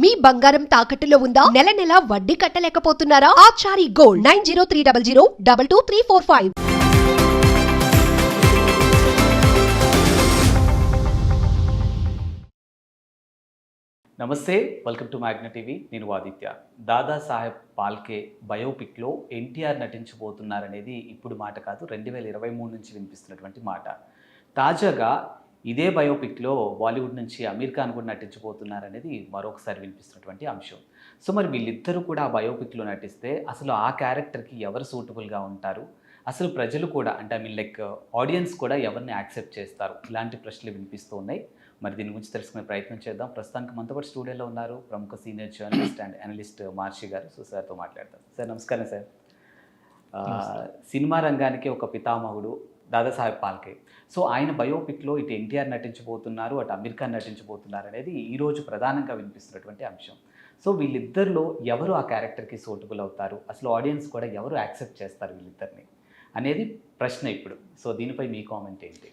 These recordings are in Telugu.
మీ బంగారం తాకట్టులో ఉందా? నెల నెల వడ్డీ కట్టలేకపోతున్నారా? Achari gold nine zero three double zero double two three four five. నమస్తే వెల్కమ్ టు మ్యాగ్న టీవీ. నేను ఆదిత్య. దాదాసాహెబ్ పాల్కే బయోపిక్లో ఎన్టీఆర్ నటించబోతున్నారనేది ఇప్పుడు మాట కాదు రెండు వేల ఇరవై మూడు నుంచి వినిపిస్తున్నటువంటి మాట. తాజాగా ఇదే బయోపిక్లో బాలీవుడ్ నుంచి అమీర్ ఖాన్ కూడా నటించబోతున్నారనేది మరొకసారి వినిపిస్తున్నటువంటి అంశం. సో మరి వీళ్ళిద్దరూ కూడా ఆ బయోపిక్లో నటిస్తే అసలు ఆ క్యారెక్టర్కి ఎవరు సూటబుల్గా ఉంటారు? అసలు ప్రజలు కూడా అంటే ఐ మీన్ లైక్ ఆడియన్స్ కూడా ఎవరిని యాక్సెప్ట్ చేస్తారు? ఇలాంటి ప్రశ్నలు వినిపిస్తూ ఉన్నాయి. మరి దీని గురించి తెలుసుకునే ప్రయత్నం చేద్దాం. ప్రస్తుతానికి మనతో పాటు స్టూడియోలో ఉన్నారు ప్రముఖ senior journalist and analyst Maharshi garu. So సార్తో మాట్లాడతాం. సార్ నమస్కారం సార్. సినిమా రంగానికి ఒక పితామహుడు. దాదాసాహెబ్ పాల్కే. సో ఆయన బయోపిక్లో ఇటు ఎన్టీఆర్ నటించబోతున్నారు అటు అమీర్ ఖాన్ నటించబోతున్నారు అనేది ఈరోజు ప్రధానంగా వినిపిస్తున్నటువంటి అంశం. సో వీళ్ళిద్దరిలో ఎవరు ఆ క్యారెక్టర్కి సూటబుల్ అవుతారు? అసలు ఆడియన్స్ కూడా ఎవరు యాక్సెప్ట్ చేస్తారు వీళ్ళిద్దరిని? అనేది ప్రశ్న ఇప్పుడు. సో దీనిపై మీ కామెంట్ ఏంటి?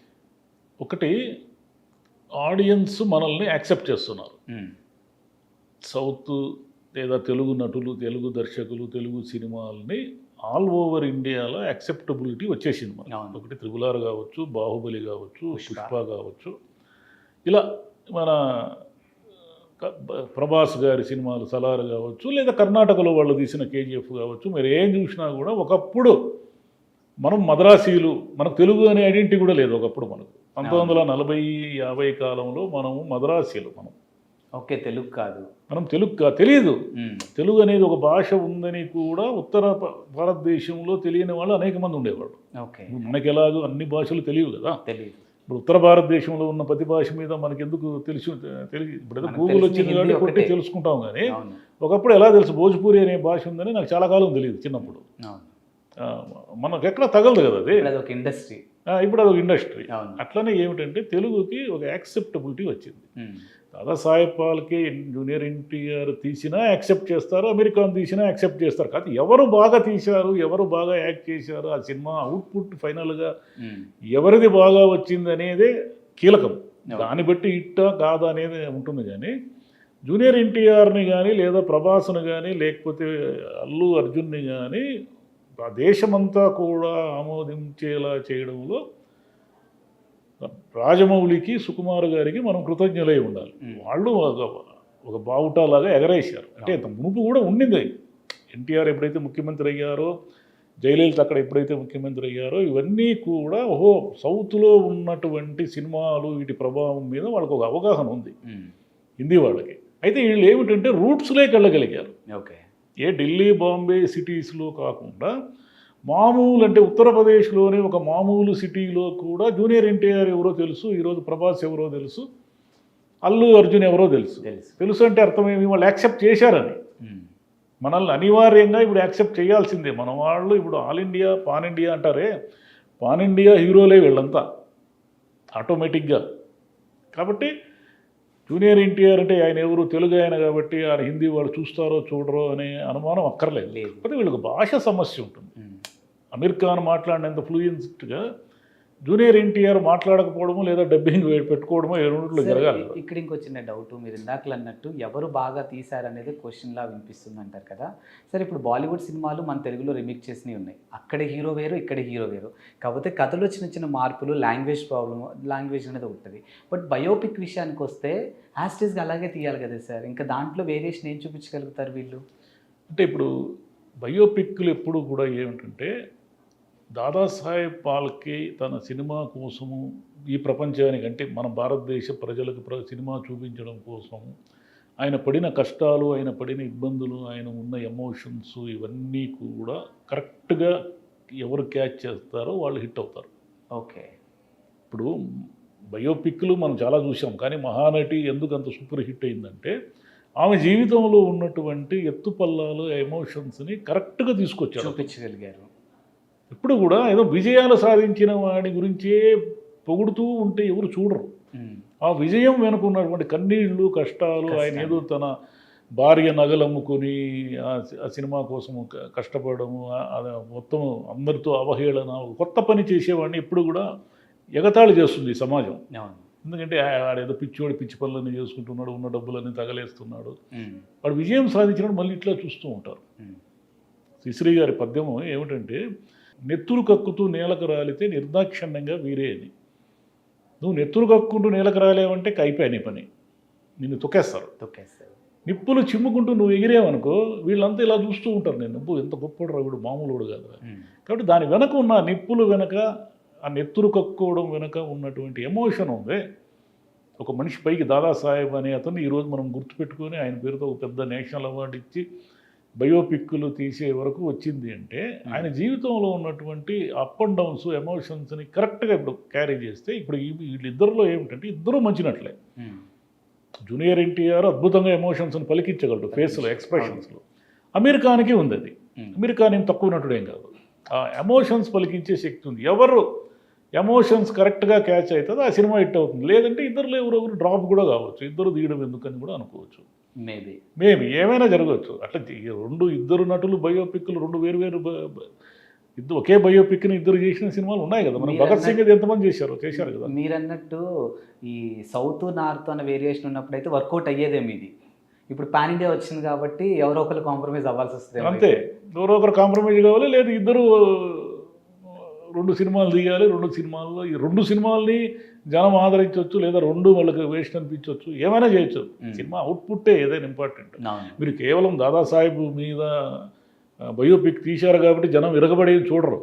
ఒకటి ఆడియన్స్ మనల్ని యాక్సెప్ట్ చేస్తున్నారు. సౌత్ లేదా తెలుగు నటులు తెలుగు దర్శకులు తెలుగు సినిమాలని ఆల్ ఓవర్ ఇండియాలో యాక్సెప్టబిలిటీ వచ్చేసింది అవును. ఒకటి త్రిబులార్ కావచ్చు బాహుబలి కావచ్చు పుష్ప. కావచ్చు. ఇలా మన ప్రభాస్ గారి సినిమాలు సలార్ కావచ్చు లేదా కర్ణాటకలో వాళ్ళు తీసిన కేజీఎఫ్ కావచ్చు మీరు ఏం చూసినా కూడా ఒకప్పుడు మనం మద్రాసీలు మనకు తెలుగు అనే ఐడెంటిటీ కూడా లేదు ఒకప్పుడు మనకు. పంతొమ్మిది వందల నలభై యాభై కాలంలో మనము మద్రాసీలు మనం. ఓకే తెలుగు కాదు. మనం తెలుగు తెలియదు. తెలుగు అనేది ఒక భాష ఉందని కూడా ఉత్తర భారతదేశంలో తెలియని వాళ్ళు అనేక మంది ఉండేవాళ్ళు. మనకి ఎలాగో అన్ని భాషలు తెలియవు కదా. తెలియదు ఇప్పుడు ఉత్తర భారతదేశంలో ఉన్న ప్రతి భాష మీద మనకి ఎందుకు తెలిసి తెలియ ఇప్పుడు గూగుల్ వచ్చింది కాబట్టి కొట్టి. తెలుసుకుంటాం కానీ ఒకప్పుడు ఎలా తెలుసు భోజ్పూరి అనే భాష ఉందని నాకు చాలా కాలం తెలియదు చిన్నప్పుడు. మనకు ఎక్కడ తగలదు కదా అది. ఒక ఇండస్ట్రీ ఇప్పుడు అది ఒక ఇండస్ట్రీ అట్లనే ఏమిటంటే తెలుగుకి ఒక యాక్సెప్టబిలిటీ వచ్చింది. దాదాసాహెబ్ పాల్కే జూనియర్ ఎన్టీఆర్ తీసినా యాక్సెప్ట్ చేస్తారు అమెరికాన్ తీసినా యాక్సెప్ట్ చేస్తారు కాదు ఎవరు బాగా తీశారు ఎవరు బాగా యాక్ట్ చేశారు ఆ సినిమా అవుట్పుట్ ఫైనల్గా. ఎవరిది బాగా వచ్చింది అనేదే కీలకం. దాన్ని బట్టి ఇట్టా కాదా అనేది ఉంటుంది కానీ జూనియర్ ఎన్టీఆర్ని కానీ లేదా ప్రభాస్ని కానీ లేకపోతే అల్లు అర్జున్ని కానీ ఆ దేశమంతా కూడా ఆమోదించేలా చేయడంలో రాజమౌళికి సుకుమార్ గారికి మనం కృతజ్ఞులై ఉండాలి. వాళ్ళు ఒక బావుటాలాగా ఎగరేశారు. అంటే ఇంత మునుపు కూడా ఉండింది. ఎన్టీఆర్ ఎప్పుడైతే ముఖ్యమంత్రి అయ్యారో జయలలిత అక్కడ ఎప్పుడైతే ముఖ్యమంత్రి అయ్యారో ఇవన్నీ కూడా ఓహో సౌత్లో ఉన్నటువంటి సినిమాలు వీటి ప్రభావం మీద వాళ్ళకు ఒక అవగాహన ఉంది. హిందీ వాళ్ళకి. అయితే వీళ్ళు ఏమిటంటే రూట్స్లోకి వెళ్ళగలిగారు. ఓకే. ఏ ఢిల్లీ బాంబే సిటీస్లో కాకుండా మామూలు అంటే ఉత్తరప్రదేశ్లోని ఒక మామూలు సిటీలో కూడా జూనియర్ ఎన్టీఆర్ ఎవరో తెలుసు ఈరోజు ప్రభాస్ ఎవరో తెలుసు అల్లు అర్జున్ ఎవరో తెలుసు. తెలుసు. అంటే అర్థమేమి? వాళ్ళు యాక్సెప్ట్ చేశారని. మనల్ని అనివార్యంగా ఇప్పుడు యాక్సెప్ట్ చేయాల్సిందే. మన వాళ్ళు ఇప్పుడు ఆల్ ఇండియా పాన్ ఇండియా అంటారే పాన్ ఇండియా హీరోలే వీళ్ళంతా. ఆటోమేటిక్గా. కాబట్టి జూనియర్ ఎన్టీఆర్ అంటే ఆయన ఎవరు? తెలుగు ఆయన కాబట్టి ఆయన హిందీ వాళ్ళు చూస్తారో చూడరో అనే అనుమానం అక్కర్లేదు. లేదు. కాకపోతే వీళ్ళకి భాష సమస్య ఉంటుంది. అమీర్ ఖాన్ మాట్లాడినంత ఫ్లూయెన్స్గా జూనియర్ ఎన్టీఆర్ మాట్లాడకపోవడము లేదా డబ్బింగ్ పెట్టుకోవడమో ఏ రెండిట్లో సరే, జరగాలి. ఇక్కడ ఇంకో చిన్న డౌట్ మీరు ఇందాకలు అన్నట్టు ఎవరు బాగా తీశారనేది క్వశ్చన్ లా వినిపిస్తుంది అంటారు కదా. సరే ఇప్పుడు బాలీవుడ్ సినిమాలు మన తెలుగులో రిమిక్ చేసినవి ఉన్నాయి. అక్కడ హీరో వేరు ఇక్కడ హీరో వేరు. కాకపోతే కథలో చిన్న చిన్న మార్పులు లాంగ్వేజ్ ప్రాబ్లమ్ లాంగ్వేజ్ అనేది ఉంటుంది. బట్ బయోపిక్ విషయానికి వస్తే యాస్టేజ్గా అలాగే తీయాలి కదా సార్. ఇంకా దాంట్లో వేరియేషన్ ఏం చూపించగలుగుతారు వీళ్ళు? అంటే ఇప్పుడు బయోపిక్లు ఎప్పుడు కూడా ఏమిటంటే దాదాసాహెబ్ పాల్కే తన సినిమా కోసము ఈ ప్రపంచానికి అంటే మన భారతదేశ ప్రజలకు ప్ర సినిమా చూపించడం కోసము ఆయన పడిన కష్టాలు ఆయన పడిన ఇబ్బందులు ఆయన ఉన్న ఎమోషన్స్ ఇవన్నీ కూడా కరెక్ట్గా ఎవరు క్యాచ్ చేస్తారో వాళ్ళు హిట్ అవుతారు. ఓకే. ఇప్పుడు బయోపిక్లు మనం చాలా చూసాం కానీ మహానటి ఎందుకు అంత సూపర్ హిట్ అయిందంటే ఆమె జీవితంలో ఉన్నటువంటి ఎత్తుపల్లాలు ఎమోషన్స్ని కరెక్ట్గా తీసుకొచ్చారు చూపించగలిగారు. ఇప్పుడు కూడా ఏదో విజయాలు సాధించిన వాడి గురించే పొగుడుతూ ఉంటే ఎవరు చూడరు. ఆ విజయం వెనుక ఉన్నటువంటి కన్నీళ్ళు కష్టాలు ఆయన. ఏదో తన భార్య నగలమ్ముకొని ఆ సి- ఆ సినిమా కోసం క- కష్టపడము మొత్తం అందరితో అవహేళన కొత్త పని చేసేవాడిని ఎప్పుడు కూడా ఎగతాళి చేస్తుంది సమాజం. ఎందుకంటే ఆడేదో పిచ్చివాడు పిచ్చి పనులన్నీ చేసుకుంటున్నాడు ఉన్న డబ్బులన్నీ తగలేస్తున్నాడు. వాడు విజయం సాధించినాడు మళ్ళీ ఇట్లా చూస్తూ ఉంటారు. శ్రీశ్రీ గారి పద్యము ఏమిటంటే నెత్తురు కక్కుతూ నేలకు రాలితే నిర్దాక్షిణ్యంగా వీరే అని నువ్వు నెత్తురు కక్కుంటూ నేలకు రాలేవంటే అయిపోయా నీ పని. నిన్ను తొక్కేస్తారు. తొక్కేస్తారు. నిప్పులు చిమ్ముకుంటూ నువ్వు ఎగిరేవనుకో వీళ్ళంతా ఇలా చూస్తూ ఉంటారు. నేను నువ్వు ఎంత గొప్పడు రావుడు మామూలుడు కాదు కాబట్టి దాని వెనక ఉన్న నిప్పులు వెనక ఆ నెత్తురు కక్కుకోవడం వెనక ఉన్నటువంటి ఎమోషన్ ఉంది. ఒక మనిషి పైకి దాదాసాహెబ్ అనే అతను ఈరోజు మనం గుర్తుపెట్టుకొని ఆయన పేరుతో ఒక పెద్ద నేషనల్ అవార్డు ఇచ్చి బయోపిక్లు తీసే వరకు వచ్చింది అంటే ఆయన జీవితంలో ఉన్నటువంటి అప్ అండ్ డౌన్స్ ఎమోషన్స్ని కరెక్ట్గా ఇప్పుడు క్యారీ చేస్తే ఇప్పుడు వీళ్ళిద్దరిలో ఏమిటంటే ఇద్దరూ మంచినట్లే. జూనియర్ ఎన్టీఆర్ అద్భుతంగా ఎమోషన్స్ని పలికించగలడు ఫేస్లో ఎక్స్ప్రెషన్స్లో అమీర్ ఖాన్కి ఉంది అది. అమీర్ ఖాన్ ఏం తక్కువ నటుడేం కాదు. ఆ ఎమోషన్స్ పలికించే శక్తి ఉంది. ఎవరు ఎమోషన్స్ కరెక్ట్గా క్యాచ్ అవుతుందో ఆ సినిమా హిట్ అవుతుంది. లేదంటే ఇద్దరులో ఎవరెవరు డ్రాప్ కూడా కావచ్చు. ఇద్దరు తీయడం ఎందుకని కూడా అనుకోవచ్చు. మేబీ. మేబీ ఏమైనా జరగవచ్చు. అట్లా రెండు ఇద్దరు నటులు బయోపిక్లు రెండు వేరు వేరు ఇద్దరు ఒకే బయోపిక్ని ఇద్దరు చేసిన సినిమాలు ఉన్నాయి కదా. మనం భగత్ సింగ్ ఎంతమంది చేశారు చేశారు కదా. మీరు అన్నట్టు ఈ సౌత్ నార్త్ అనే వేరియేషన్ ఉన్నప్పుడు అయితే వర్కౌట్ అయ్యేదేమి ఇది ఇప్పుడు పాన్ ఇండియా వచ్చింది కాబట్టి ఎవరో ఒకరు కాంప్రమైజ్ అవ్వాల్సి వస్తుంది అంతే. ఎవరో ఒకరు కాంప్రమైజ్ కావాలి లేదు ఇద్దరు రెండు సినిమాలు తీయాలి రెండు సినిమాల్లో ఈ రెండు సినిమాల్ని జనం ఆదరించవచ్చు లేదా రెండు వాళ్ళకి వేస్ట్ అనిపించవచ్చు. ఏమైనా చేయొచ్చు. సినిమా అవుట్పుట్టే ఏదైనా ఇంపార్టెంట్. మీరు కేవలం దాదాసాహెబ్ మీద బయోపిక్ తీశారు కాబట్టి జనం విరగబడి చూడరు.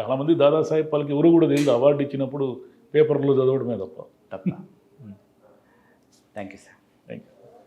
చాలామంది దాదాసాహెబ్ వాళ్ళకి ఎవరు కూడా తెలియదు. అవార్డు ఇచ్చినప్పుడు పేపర్లో చదవడమే తప్ప. తప్ప. Thank you sir.